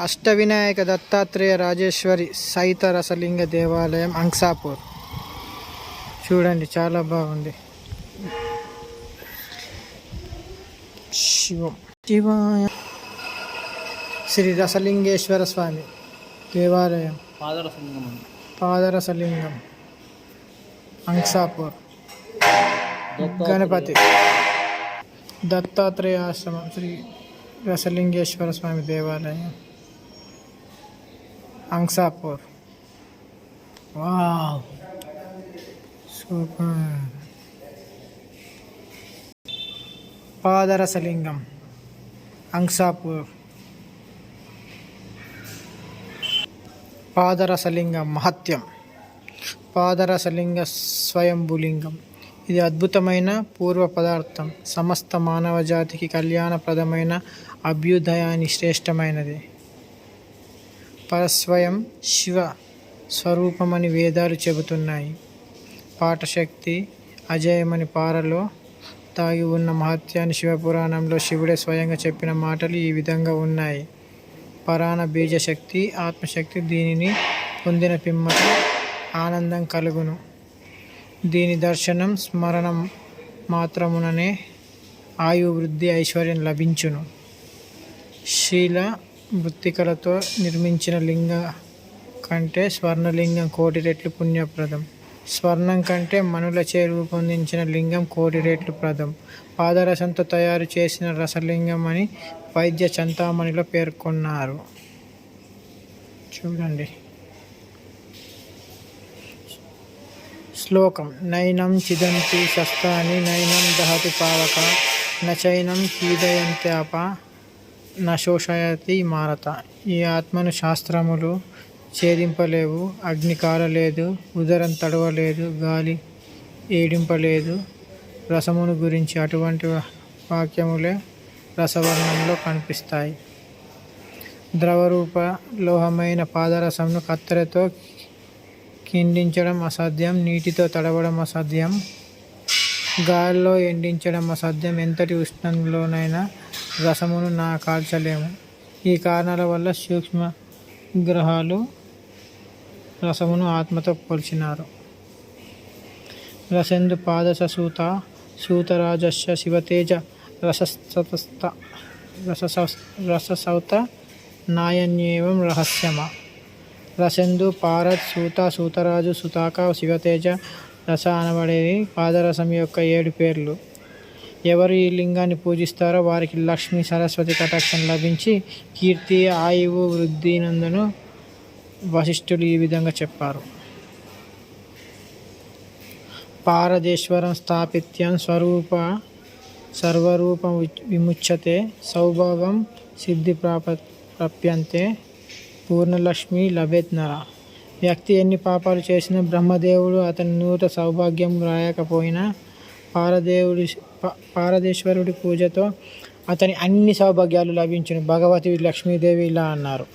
అష్టవినాయక దత్తాత్రేయ రాజేశ్వరి సహిత రసలింగ దేవాలయం అంక్సాపూర్ చూడండి చాలా బాగుంది. శివం. శివాయ శ్రీ రసలింగేశ్వర స్వామి దేవాలయం. పాదరసలింగం. పాదరసలింగం అంక్సాపూర్ గణపతి. దత్తాత్రేయ ఆశ్రమం శ్రీ రసలింగేశ్వర స్వామి దేవాలయం. అంగ్సాపూర్ వావ్ సూపర్ పాదరసలింగం అంగ్సాపూర్ పాదరసలింగం మహత్యం పాదరసలింగ స్వయంభులింగం ఇది అద్భుతమైన పూర్వ పదార్థం. సమస్త మానవ జాతికి కళ్యాణప్రదమైన అభ్యుదయాన్ని శ్రేష్టమైనది. పరస్వయం శివ స్వరూపమని వేదాలు చెబుతున్నాయి. పాఠశక్తి అజయమని పారలో తాగి ఉన్న మహత్యాన్ని శివపురాణంలో శివుడే స్వయంగా చెప్పిన మాటలు ఈ విధంగా ఉన్నాయి. పరాణ బీజశక్తి ఆత్మశక్తి దీనిని పొందిన పిమ్మట ఆనందం కలుగును. దీని దర్శనం స్మరణం మాత్రముననే ఆయువృద్ధి ఐశ్వర్యం లభించును. శీల మృత్తికలతో నిర్మించిన లింగ కంటే స్వర్ణలింగం కోటి రెట్లు పుణ్యప్రదం. స్వర్ణం కంటే మనులచే రూపొందించిన లింగం కోటి రెట్లు ప్రదం. పాదరసంతో తయారు చేసిన రసలింగం అని వైద్య చంతామణిలో పేర్కొన్నారు. చూడండి. శ్లోకం. నైనం చిదంతి శస్తాని నైనం దహతి పావక నచైనం పీదయంత్యాప నశోషయతి మారత. ఈ ఆత్మను శాస్త్రములు ఛేదింపలేవు అగ్ని కారలేదు ఉదరం తడవలేదు గాలి ఏడింపలేదు. రసమును గురించి అటువంటి వాక్యములే రసవర్ణంలో కనిపిస్తాయి. ద్రవరూప లోహమైన పాదరసంను కత్తెరతో కిండించడం అసాధ్యం నీటితో తడవడం అసాధ్యం గాలిలో ఎండించడం అసాధ్యం. ఎంతటి ఉష్ణంలోనైనా రసమును నా కాల్చలేము. ఈ కారణాల వల్ల సూక్ష్మ గ్రహాలు రసమును ఆత్మతో పోల్చినారు. రసందు పాదస సూత సూతరాజస్య శివతేజ రసస్తత రస రససౌత నాయన్యేవం రహస్యమ. రసెందు పారత్ సూత సూతరాజు సుతాక శివతేజ రస అనబడేవి పాదరసం యొక్క ఏడు పేర్లు. ఎవరు ఈ లింగాన్ని పూజిస్తారో వారికి లక్ష్మీ సరస్వతి కటాక్షం లభించి కీర్తి ఆయువు వృద్ధి నందును వశిష్ఠులు ఈ విధంగా చెప్పారు. పారదేశ్వరం స్థాపిత్యం స్వరూప సర్వరూపం వి- విముచ్యతే సౌభాగం సిద్ధి ప్రాప ప్రాప్యంతే పూర్ణలక్ష్మి లభేత్నర వ్యక్తి ఎన్ని పాపాలు చేసినా బ్రహ్మదేవుడు అతని నూట సౌభాగ్యం రాయకపోయినా పారదేవుడి పారదేశ్వరుడి పూజతో అతని అన్ని సౌభాగ్యాలు లభించిన. భగవతి లక్ష్మీదేవి ఇలా అన్నారు.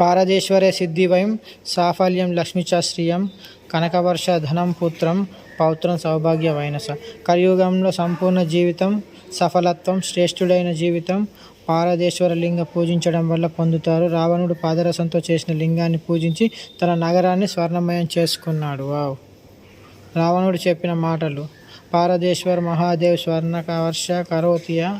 పారదేశ్వరే సిద్ధివయం సాఫల్యం లక్ష్మీచాశ్రియం కనకవర్ష ధనం పుత్రం పౌత్రం సౌభాగ్యమైన స కలియుగంలో సంపూర్ణ జీవితం సఫలత్వం శ్రేష్ఠుడైన జీవితం పారదేశ్వర లింగ పూజించడం వల్ల పొందుతారు. రావణుడు పాదరసంతో చేసిన లింగాన్ని పూజించి తన నగరాన్ని స్వర్ణమయం చేసుకున్నాడు. వావ్. రావణుడు చెప్పిన మాటలు. పారదేశ్వర్ మహాదేవ్ స్వర్ణకవర్ష కరోతియ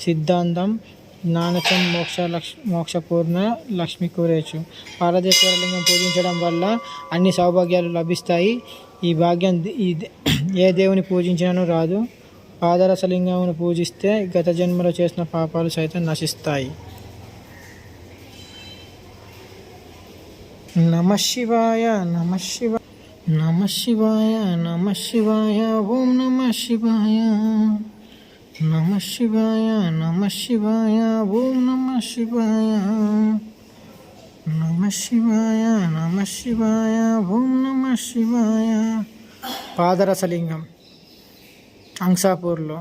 సిద్ధాంతం జ్ఞానచం మోక్ష లక్ష్ మోక్షపూర్ణ లక్ష్మి కూరేచు. పారదేశ్వర లింగం పూజించడం వల్ల అన్ని సౌభాగ్యాలు లభిస్తాయి. ఈ భాగ్యం ఈ దే- ఏ దేవుని పూజించినను రాదు. పాదరసలింగమును పూజిస్తే గత జన్మలో చేసిన పాపాలు సైతం నశిస్తాయి. నమ శివాయ నమ శివ నమ శివాయ నమ శివాయ ఓం నమ శివాయ నమ శివాయ నమ శివాయ ఓం నమ శివాయ నమ శివాయ నమ శివాయ ఓం నమ శివాయ. పాదరసలింగం. అంసాపూర్లో